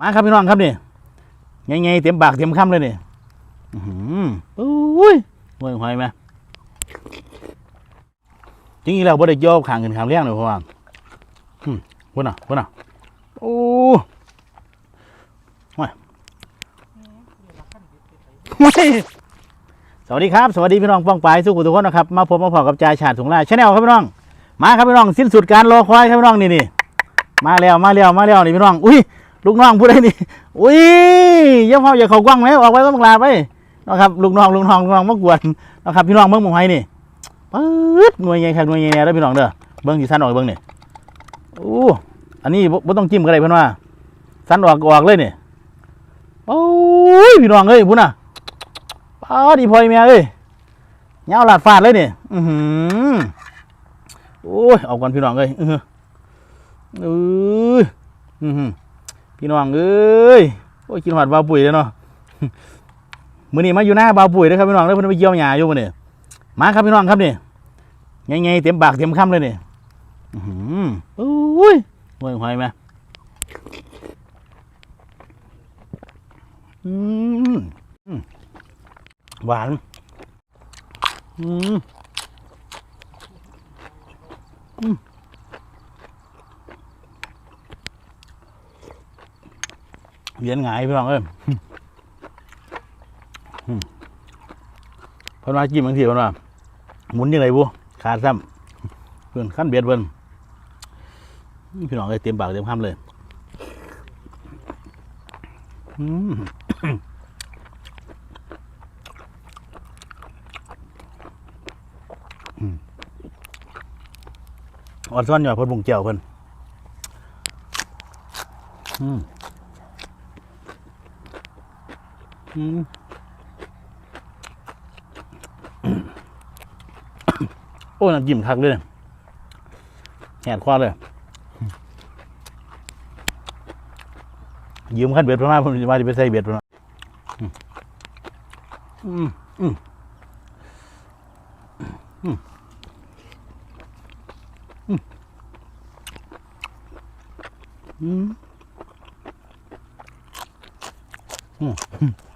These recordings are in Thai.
มาครับพี่น้องครับนี่ไงๆเต็มปากเต็มคำเลยนี่อื้อหืออุ้ยหวยหอยไหมจริงๆแล้วบ่ได้ย่อขางขึ้นขางเลี้ยงเลยเพราะว่าอืมพุ่นน่ะพุ่นน่ะโอ้ห่วยห่วยสวัสดีครับ สวัสดีพี่น้องป้องปายสู้กุทุกคนนะครับ มาพบมาพอกับจ่าชาติถุงลายชาแนลครับพี่น้อง มาครับพี่น้องสิ้นสุดการรอคอยครับพี่น้องนี่นี่มาแล้วมาแล้วมาแล้วนี่พี่น้อง อุ้ย ลูกน้องพูดได้นี่อุ้ยย่าเฝ้าอย่าเขากว้างไหมออกไปต้องลาไปนะครับลูกน้องลูกน้องลูกน้องมากวนนะครับพี่น้องเบิ้งหมองไห้นี่ปึ๊ดหน่วยใหญ่ครับหน่วยใหญ่เนี่ยแล้วพี่น้องเด้อเบิ้งที่สั้นออกเบิ้งนี่โอ้อันนี้บ่ต้องจิ้มก็ได้เพื่นว่าสั้นออกกออกเลยนี่โอ้ยพี่น้องเอ้ยพุ่นน่ะป้าดีพอยแม่เอ้ยเงาหลาดฟาดเลยนี่อือหือโอ้ยเอาก่อนพี่น้องเอ้ยอือหือเอ้ยอื้อหือ พี่น้องเอ้ยโอ้ยกินหอดบาปุ๋ยเลยเนาะมือนี้มาอยู่หน้าบาปุ๋ยนะครับพี่น้องแล้วเพิ่นไปเกี่ยวหญ้าอยู่มื้อนี้มาครับพี่น้องครับนี่ไงๆเต็มปากเต็มคำเลยนี่อือหือโอ้ยหวยหอยไหมอืมหวานอืม เหรียญหงายพี่น้องเอ้ยอืมเพนว่าจิ้มบางทีเพนว่าหมุนยังไงบุขาดซ้ำเพื่อนขั้นเบียดเพิ่นพี่น้องเอ้ยเต็มปากเต็มคำเลยอืมอ่อนซ้อนหน่อยเพิ่นบุงเจียวเพิ่นอืม อืม โอ้น้ำจิ้มคักเลยแหกควาเลย ยืมขั้นเบ็ดประมาผมว่าจะไปใส่เบ็ดประมาอืมอืมอืมอืมอืมอืม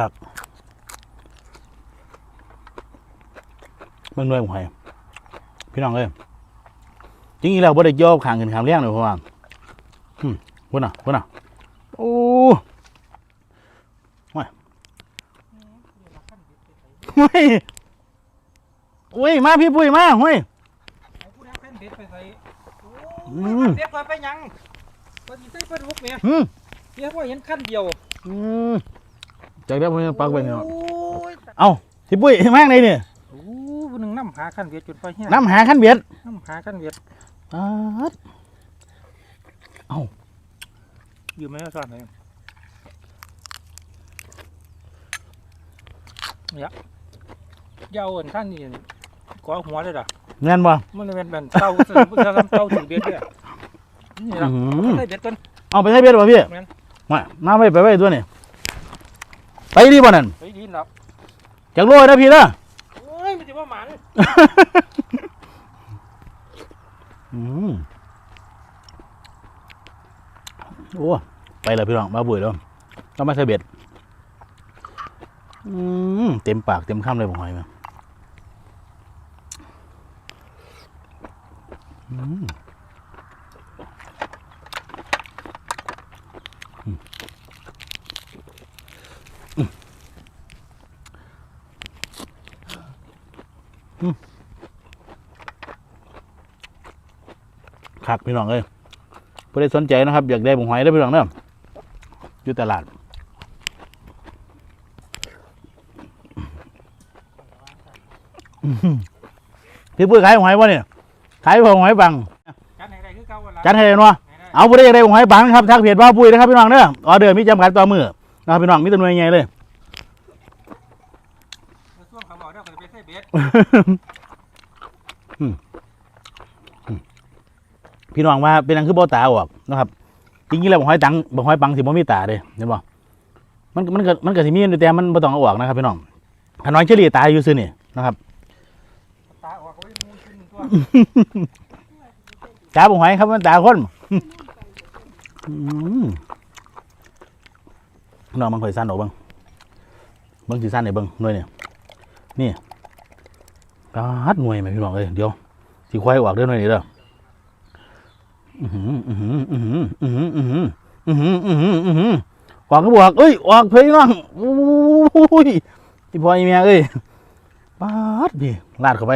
ครับมันด้วยหมอยพี่น้องเอ้ยจริงๆแล้วบ่ได้ย่อขางขึ้นขางเลี้ยงเลยเพราะว่าอืมพุ่นน่ะพุ่นน่ะโอ้ไม่ไม่โอ้ยมาพี่ปุ้ยมาเฮ้ยไอ้ผู้นักเป็นเด็ดไปใส่โอ้อืยมเด็ดกว่าไปหยังก็สิใส่เฟซบุ๊กแม่อืมเพียงว่าเห็นขั้นเดียว อืม จากได้ผมปักไปเนี่ยโอ้ยเอ้าพี่ปุ้ยมากเลยเนี่ยโอ้ยผู้หนึงน้ำหาขั้นเวียดจุดไฟเฮียน้ำหาขั้นเบียดน้ำหาขั้นเวียดอ่าดอยู่ไหมว่าซ่อนไหนเนี่ยอยาวอันขั้นนี่ก่อหัวเลยล่ะเงินบ่มันเป็นแบบเต้าสนุกจะทำเต้าถึงเบ็ดเนี่ยนี่ล่ะอื้อหือใส่เบ็ดกันเอาไปให้เบียดบ่พี่แม่น มามาไว้ไปไว้ตัวนี่ ไปดีบ่นั่นไปดีแล้วจากโลยนะพี่นะโอ้ยมันจะว่าหมันอืมโอ้ไปแล้วพี่น้องมาบุยแล้วต้องมาใส่เบ็ดอืมเต็มปากเต็มคำเลยผมหอยมาอืมอืม คักพี่น้องเอ้ยผู้ใดสนใจนะครับ อยากได้ผมหอยได้อพี่น้องเนาะอยู่ตลาดพี่ปุ้ยขายหอยป่ะเนี่ยขายผมหอยบังจัดให้ได้คือเก่าวันละจัดให้เลยเนาะให้ได้เอาผู้ใดอยากได้ผมหอยบังนะครับทักเพจว่าปุ้ยนะครับพี่น้องเด้อออเดอร์มีจำกัดต่อมือนะครับพี่น้องมีแตัวหน่วยใหญ่เลยแล้วช่วงเขาบอกเดี๋ยวเขาจะไปใส่เบ็ด พี่น้องว่าเป็นหยังคือบ่ตาออกนะครับจริงๆแล้วบ่หอยตังบ่หอยปังสิบ่มีตาเด้เห็นบ่มันมันก็มันก็สิมีอยู่แต่มันบ่ต้องเอาออกนะครับพี่น้องขน้อยเฉลี่ยตาอยู่ซื่อนี่นะครับตาออกเขาไว้มูขึ้นตัวตาบุหอยครับมันตาคนอืมน้องมันค่อยสั้นออกบ้างเบิ้งสีสั้นเนี่ยเบิ้งหน่วยเนี่ยนี่ปาดหน่วยไหมพี่น้องเอ้ยเดี๋ยวสีควายออกเด้อหน่วยนี่เด้อ วอกก็บวกเอ้ยวอกเพลงน้องอุ้ยที่พ่อไอ้แม่เอ้ยปาดดิหลาดเข้าไป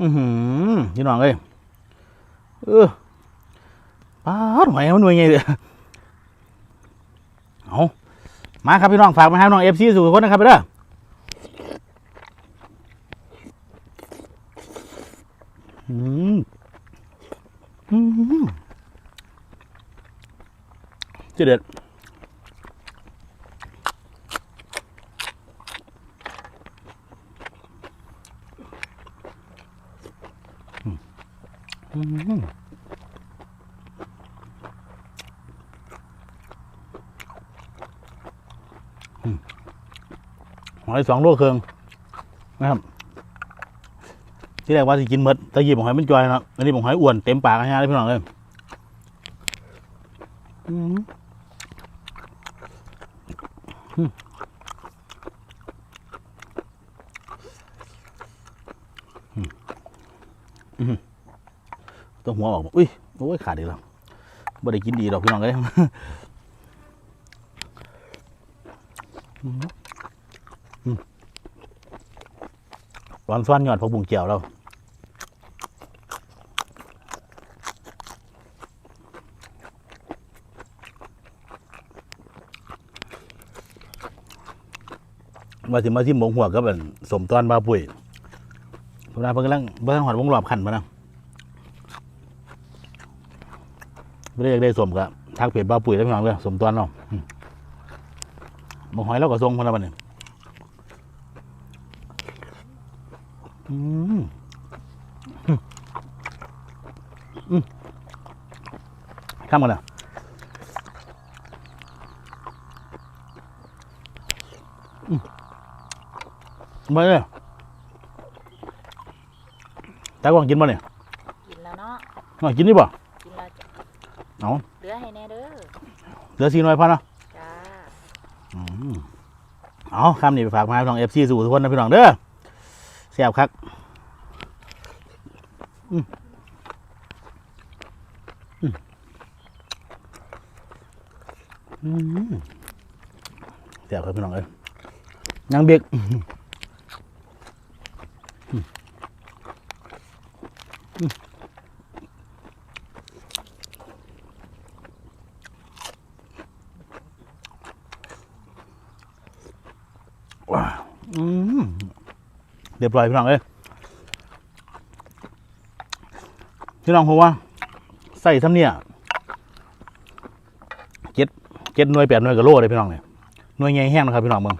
อือหือพี่น้องเอ้ยเออปาดหอยมันหน่วยไงเด้อเอามาครับพี่น้องฝากมาให้น้องเอฟซีสู่คนนะครับไปเด้ออืม อืมเจ๊เด็ดอืมหอยสองโลครึ่งนะครับ ที่แรกว่าสิกินหมดแต่หยิบของหอยมันจอยนะอันนี้ของหอยอ้วนเต็มปากนะฮะพี่น้องเลยต้องหัวออกบ่อุ้ย โอ้ย ขาดอีกแล้วไม่ได้กินดีดอกพี่น้องเลยร้อนซ้อนหยอดผักบุ้งเจียวเรา มาสิมาที่หมงหัวก็เป็นสมตอนบาปุ๋ยพวกนั้นเพิ่งกำลังเพิ่งหอดวงรอบขันมานะไม่ได้อยากได้สมกับทักเพจบาปุ๋ยแล้วพี่น้องเลยสมตอนเนาะอืมหมงหอยเราก็ทรงพนละบันเนี่ยอืมอืมข้ามกันนะ มาเลยตากวางกินมาเนี่ยกินแล้วเนาะน้อยกินนี่ป่ะกินแล้วจ้ะเอาเหลือให้แน่เด้อเหลือสี่น้อยพอเนาะจ้าอืมเอาคำนี้ไปฝากมาให้พี่น้องเอฟซีสู่ทุกคนนะพี่น้องเด้อแซ่บครับอืมอืมอืมแซ่บครับพี่น้องเอ้ยยังเบกอืมอืมอืมว้าวอืม เรียบร้อยพี่น้องเอ้ยพี่น้องผมว่าใส่ซ้ำเนี่ยเจ็ดเจ็ดหน่วยแปดหน่วยกับโลเลยพี่น้องเนี่ยหน่วยใหญ่แห้งนะครับพี่น้องเมือง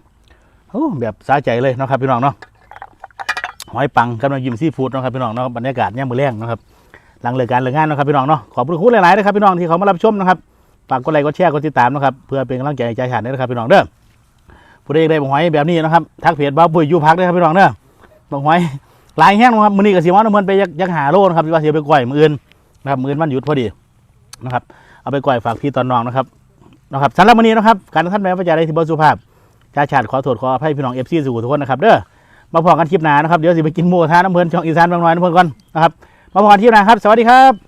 โอ้แบบสาใจเลยนะครับพี่น้องเนาะ หอยปังกำลังยิ้มซีฟู้ดนะครับพี่น้องเนาะบรรยากาศย่ามมือแรงนะครับหลังเลิกการเลิกงานนะครับพี่น้องเนาะขอบคุณหลายๆนะครับพี่น้องที่เขามารับชมนะครับฝากกดไลค์กดแชร์กดติดตามนะครับเพื่อเป็นกำลังใจให้ใจฉันด้วยนะครับพี่น้องเด้อผู้ใดได้บังหอยแบบนี้นะครับทักเพจบ้าปุ้ยยูพักด้วยครับพี่น้องเด้อบังหอยลายแห้งนะครับมือนี้ก็สิว่าน้ำมันไปยักหาโลนะครับที่ว่าเสิเอาไปก่อยมืออื่นนะครับมืออื่นวันหยุดพอดีนะครับเอาไปก่อยฝากพี่ตอนน้องนะครับนะครับสำหรับวันนี้นะครับการท่านแม่ประจาได้ที่บสุภาพจ่าชาติขอโทษขออภัยพี่น้องเอฟซีสู่ทุกคนนะครับเด้อ มาพอกันคลิปหน้านะครับเดี๋ยวสิไปกินหมูกระทะน้ำเพลินช่องอีสานบางน้อยน้ำเพลินก่อนนะครับมาพอกันคลิปหน้าครับ สวัสดีครับ